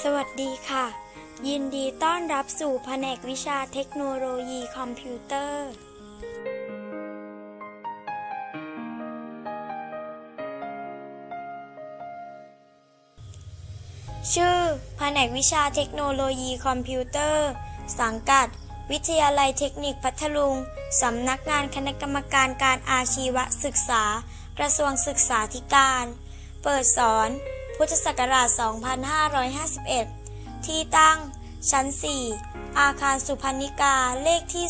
สวัสดีค่ะ ยินดีต้อนรับสู่แผนกวิชาเทคโนโลยีคอมพิวเตอร์ ชื่อแผนกวิชาเทคโนโลยีคอมพิวเตอร์ สังกัด วิทยาลัยเทคนิคพัทลุง สำนักงานคณะกรรมการการอาชีวศึกษา กระทรวงศึกษาธิการ เปิดสอน พุทธศักราช 2551 ที่ตั้งชั้น 4 อาคารสุพรรณิกาเลขที่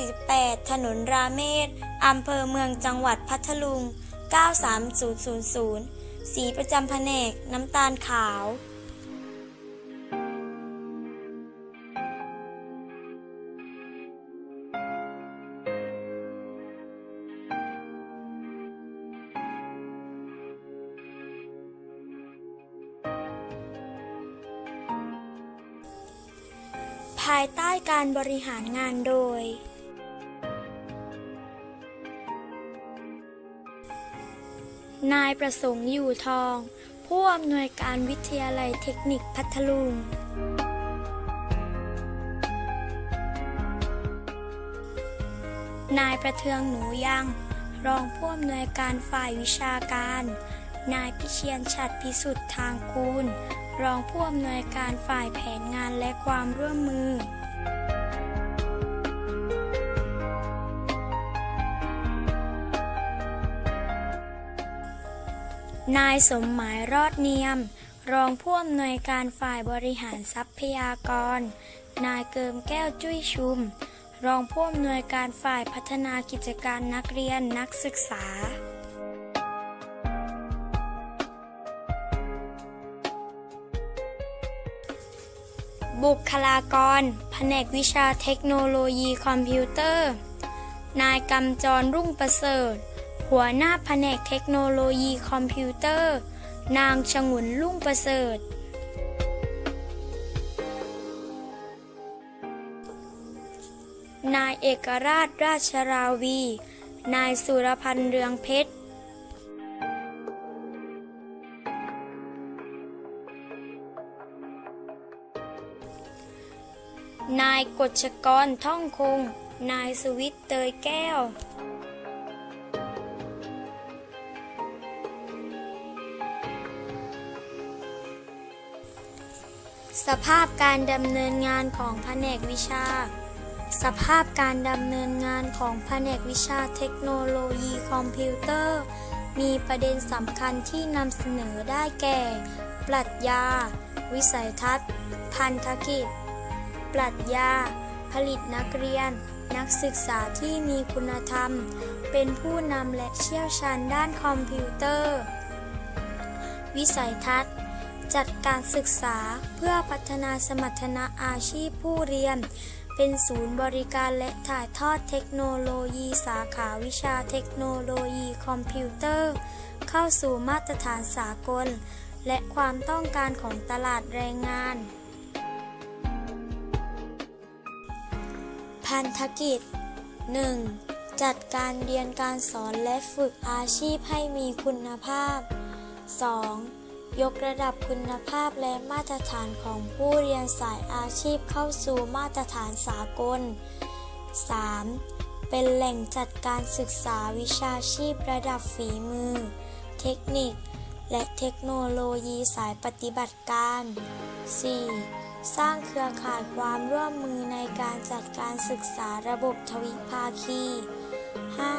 248 ถนนราเมศอำเภอเมืองจังหวัดพัทลุง 93000 สีประจำแผนกน้ำตาลขาวายใต้การบริหารงานโดย นายประสงค์อยู่ทอง ผู้อำนวยการวิทยาลัยเทคนิคพัทลุง นายประเทืองหนูยัง รองผู้อำนวยการฝ่ายวิชาการ นายพิเชียนฉัดพิสุทธิ์ทางกูล รองผู้อำนวยการฝ่ายแผนงานและความร่วมมือนายสมหมายรอดเนียม รองผู้อำนวยการฝ่ายบริหารทรัพยากร นายเกิมแก้วจุ้ยชุม รองผู้อำนวยการฝ่ายพัฒนากิจการนักเรียนนักศึกษา บุคลากร แผนกวิชาเทคโนโลยีคอมพิวเตอร์ นายกำจรรุ่งประเสริฐ หัวหน้าแผนกเทคโนโลยีคอมพิวเตอร์ นางชงุนรุ่งประเสริฐ นายเอกราชราชราวี นายสุรพันธ์เรืองเพชร นายกฎชกรท่องคง นายสวิทย์เตยแก้ว สภาพการดำเนินงานของแผนกวิชา สภาพการดำเนินงานของแผนกวิชาเทคโนโลยีคอมพิวเตอร์ มีประเด็นสำคัญที่นำเสนอได้แก่ ปรัชญา วิสัยทัศน์ พันธกิจ ปรัชญา ผลิตนักเรียน นักศึกษาที่มีคุณธรรม เป็นผู้นำและเชี่ยวชาญด้านคอมพิวเตอร์ วิสัยทัศน์ จัดการศึกษาเพื่อพัฒนาสมรรถนะอาชีพผู้เรียน เป็นศูนย์บริการและถ่ายทอดเทคโนโลยีสาขาวิชาเทคโนโลยีคอมพิวเตอร์ เข้าสู่มาตรฐานสากลและความต้องการของตลาดแรงงาน พันธกิจ 1. จัดการเรียนการสอนและฝึกอาชีพให้มีคุณภาพ 2. ยกระดับคุณภาพและมาตรฐานของผู้เรียนสายอาชีพเข้าสู่มาตรฐานสากล 3. เป็นแหล่งจัดการศึกษาวิชาชีพระดับฝีมือ เทคนิค และเทคโนโลยีสายปฏิบัติการ 4. สร้างเครือข่ายความร่วมมือในการจัดการศึกษาระบบทวิภาคี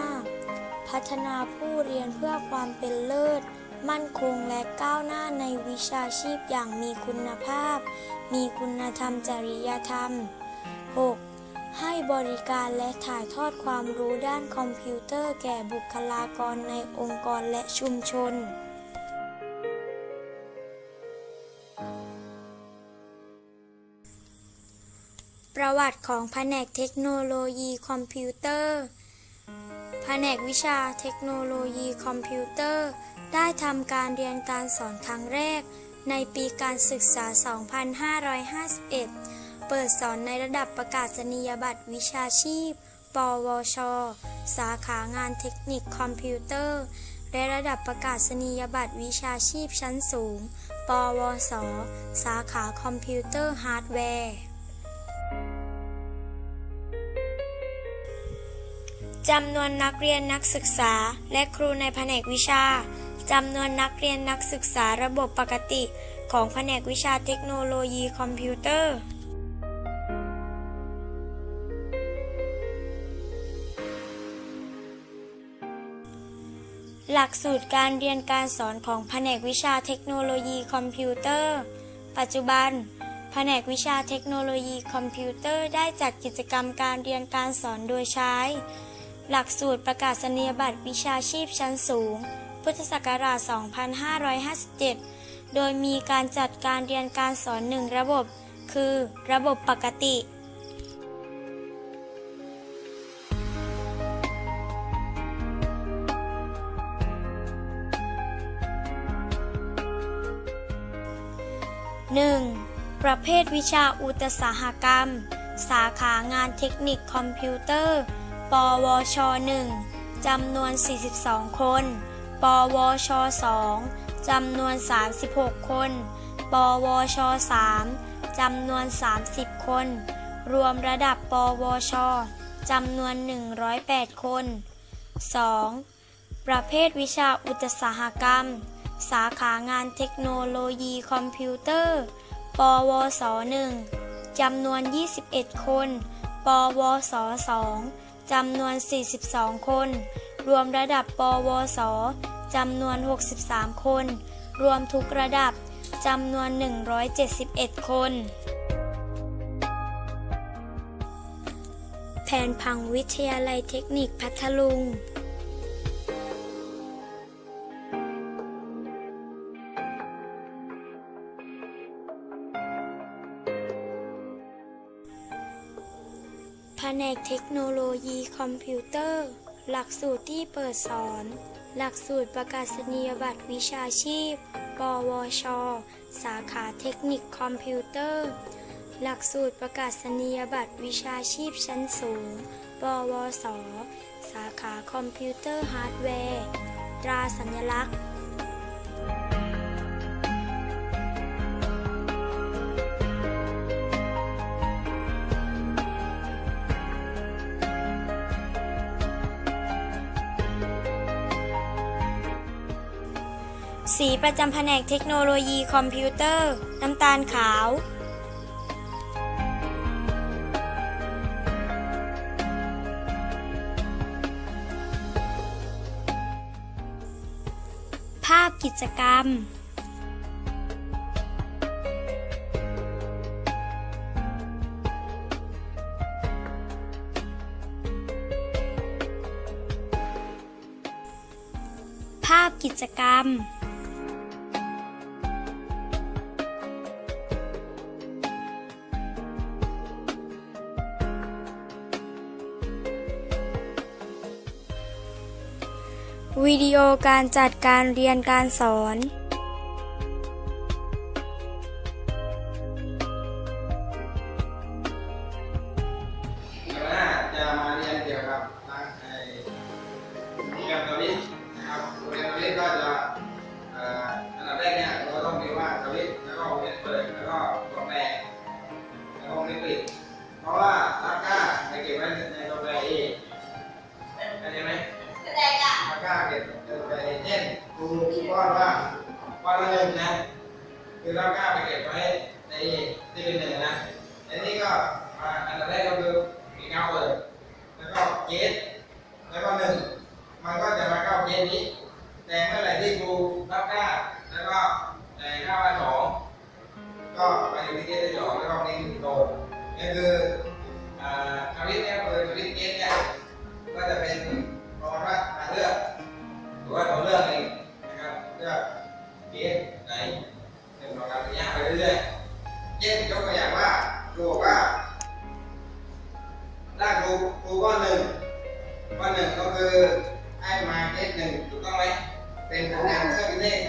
5. พัฒนาผู้เรียนเพื่อความเป็นเลิศ มั่นคงและก้าวหน้าในวิชาชีพอย่างมีคุณภาพ มีคุณธรรมจริยธรรม 6. ให้บริการและถ่ายทอดความรู้ด้านคอมพิวเตอร์แก่บุคลากรในองค์กรและชุมชน ประวัติของแผนกเทคโนโลยีคอมพิวเตอร์ แผนกวิชาเทคโนโลยีคอมพิวเตอร์ ได้ทำการเรียนการสอนครั้งแรก ในปีการศึกษา 2551 เปิดสอนในระดับประกาศนียบัตรวิชาชีพ ปวช สาขางานเทคนิคคอมพิวเตอร์ และระดับประกาศนียบัตรวิชาชีพชั้นสูงปปวส สาขาคอมพิวเตอร์ฮาร์ดแวร์ จำนวนนักเรียนนักศึกษา และครูในแผนกวิชาจำนวนนักเรียนนักศึกษาระบบปกติของแผนกวิชาเทคโนโลยีคอมพิวเตอร์ หลักสูตรการเรียนการสอนของแผนกวิชาเทคโนโลยีคอมพิวเตอร์ ปัจจุบัน แผนกวิชาเทคโนโลยีคอมพิวเตอร์ได้จัดกิจกรรมการเรียนการสอนโดยใช้ หลักสูตรประกาศนียบัตรวิชาชีพชั้นสูง พุทธศักราช 2557 โดยมีการจัดการเรียนการสอนหนึ่งระบบ คือระบบปกติ 1. ประเภทวิชาอุตสาหกรรม สาขางานเทคนิคคอมพิวเตอร์ ปวช 1จำนวน 42 คน ปวช 2จำนวน 36 คน ปวช 3จำนวน 30 คน รวมระดับปวชจำนวน 108 คน 2. ประเภทวิชาอุตสาหกรรม สาขางานเทคโนโลยีคอมพิวเตอร์ ปวส 1จำนวน 21 คน ปวส 2 จำนวน 42 คน รวมระดับปวส จำนวน 63 คน รวมทุกระดับ จำนวน 171 คน แผนพังวิทยาลัยเทคนิคพัทลุง เทคโนโลยีคอมพิวเตอร์ หลักสูตรที่เปิดสอน หลักสูตรประกาศนียบัตรวิชาชีพ ปวช สาขาเทคนิคคอมพิวเตอร์ หลักสูตรประกาศนียบัตรวิชาชีพชั้นสูง ปวส สาขาคอมพิวเตอร์ฮาร์ดแวร์ ตราสัญลักษณ์ สีประจำแผนกเทคโนโลยีคอมพิวเตอร์ น้ำตาลขาว ภาพกิจกรรมภาพกิจกรรม วิดีโอการจัดการเรียนการสอน ข้อหนึ่งก็คือให้มาเลขหนึ่งถูกต้องไหมเป็นสัญญาณเครื่องเลข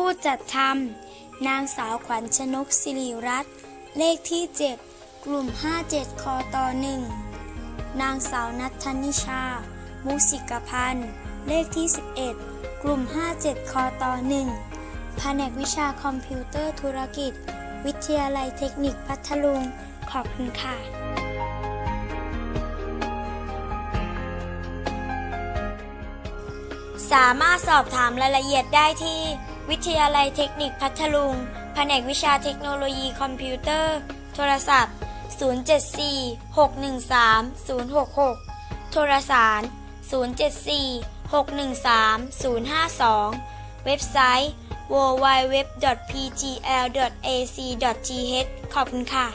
ผู้จัดทำนางสาวขวัญชนกสิริรัตน์เลขที่ 7 กลุ่ม 57 คอตอ1นางสาวนัทธนิชา มุสิกพันธ์เลขที่ 11 กลุ่ม 57 คอตอ1แผนกวิชาคอมพิวเตอร์ธุรกิจ วิทยาลัยเทคนิคพัทลุง ขอบคุณค่ะสามารถสอบถามรายละเอียดได้ที่ วิทยาลัยเทคนิคพัทลุง แผนกวิชาเทคโนโลยีคอมพิวเตอร์ โทรศัพท์ 074-613-066 โทรสาร 074-613-052 เว็บไซต์ www.pgl.ac.th ขอบคุณค่ะ